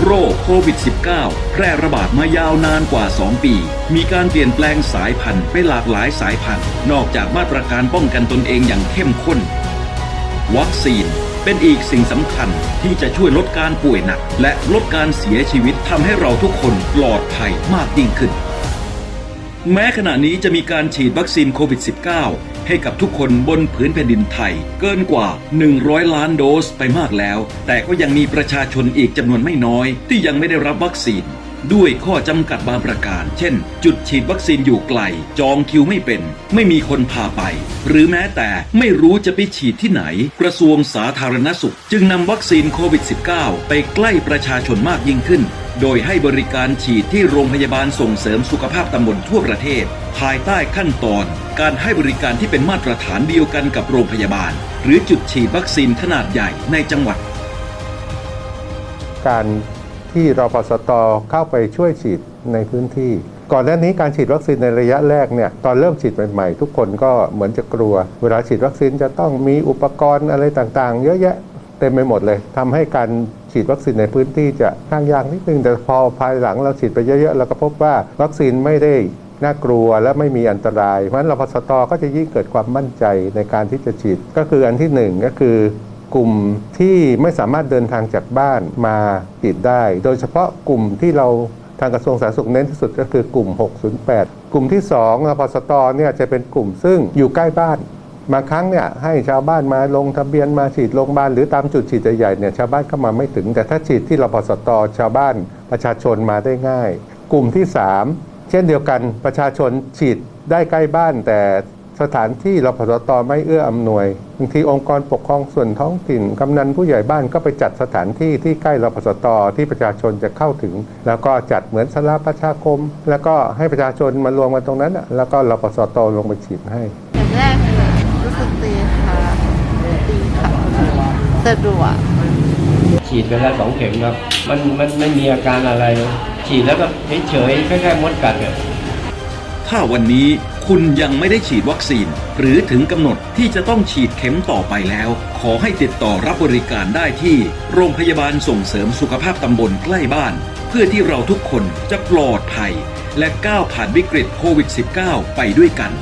โรคโควิด -19 แพร่ระบาดมายาวนานกว่า 2 ปี มีการเปลี่ยนแปลงสายพันธุ์ไปหลากหลายสายพันธุ์ นอกจากมาตรการป้องกันตนเองอย่างเข้มข้น วัคซีนเป็นอีกสิ่งสำคัญที่จะช่วยลดการป่วยหนัก และลดการเสียชีวิตทำให้เราทุกคนปลอดภัยมากยิ่งขึ้น แม้ขณะนี้จะมีการฉีดวัคซีนโควิด -19 ให้กับทุกคนบนผืนแผ่นดินไทย เกินกว่า 100 ล้านโดสไปมากแล้ว แต่ก็ยังมีประชาชนอีกจำนวนไม่น้อย ที่ยังไม่ได้รับวัคซีน ด้วยข้อจำกัดบางประการ เช่น จุดฉีดวัคซีนอยู่ไกล จองคิวไม่เป็น ไม่มีคนพาไป หรือแม้แต่ไม่รู้จะไปฉีดที่ไหน กระทรวงสาธารณสุข จึงนำวัคซีนโควิด -19 ไปใกล้ประชาชนมากยิ่งขึ้น โดยให้บริการฉีดที่โรงพยาบาลส่งเสริมสุขภาพตำบลทั่วประเทศ ภายใต้ขั้นตอน การให้บริการที่เป็นมาตรฐานเดียวกันกับโรงพยาบาล หรือจุดฉีดวัคซีนขนาดใหญ่ในจังหวัด การที่รพสตเข้าไปช่วยฉีดในพื้นที่ ก่อนหน้านี้การฉีดวัคซีนในระยะแรกเนี่ยตอนเริ่มฉีดใหม่ๆ ทุกคนก็เหมือนจะกลัว เวลาฉีดวัคซีนจะต้องมีอุปกรณ์อะไรต่างๆ เยอะแยะเต็มไปหมดเลยทำให้การ ฉีดวัคซีนในพื้นที่จะข้างยากนิดนึง แต่พอภายหลังเราฉีดไปเยอะๆเราก็พบว่าวัคซีนไม่ได้น่ากลัวและไม่มีอันตราย เพราะฉะนั้นรพสตก็จะยิ่งเกิดความมั่นใจในการที่จะฉีด ก็คืออันที่หนึ่งก็คือกลุ่มที่ไม่สามารถเดินทางจากบ้านมาฉีดได้ โดยเฉพาะกลุ่มที่เราทางกระทรวงสาธารณสุขเน้นที่สุดก็คือกลุ่ม 608 กลุ่มที่2รพสตเนี่ยจะเป็นกลุ่มซึ่งอยู่ใกล้บ้าน บางครั้งเนี่ยให้ชาวบ้านมาลงทะเบียนมาฉีดโรงพยาบาลหรือตามจุดฉีดใหญ่ๆเนี่ยชาวบ้านเข้ามาไม่ถึง แต่ถ้าฉีดที่รพสตชาวบ้านประชาชนมาได้ง่าย กลุ่มที่ 3 เช่นเดียวกันประชาชนฉีดได้ใกล้บ้าน แต่สถานที่รพสตไม่เอื้ออำนวยบางทีองค์กรปกครองส่วนท้องถิ่นกำนันผู้ใหญ่บ้านก็ไปจัดสถานที่ที่ใกล้รพสตที่ประชาชนจะเข้าถึง แล้วก็จัดเหมือนสลาประชาคม แล้วก็ให้ประชาชนมารวมกันตรงนั้นแล้วก็รพสตลงไปฉีดให้ รู้สึกดีค่ะดีค่ะสะดวกฉีดไปแล้วสองเข็มครับ มันมันไม่มีอาการอะไร ฉีดแล้วก็เฉยๆคล้ายๆมดกัดอะถ้าวันนี้คุณยังไม่ได้ฉีดวัคซีน หรือถึงกำหนดที่จะต้องฉีดเข็มต่อไปแล้ว ขอให้ติดต่อรับบริการได้ที่ โรงพยาบาลส่งเสริมสุขภาพตำบลใกล้บ้าน เพื่อที่เราทุกคนจะปลอดภัย และก้าวผ่านวิกฤตโควิด -19 ไปด้วยกัน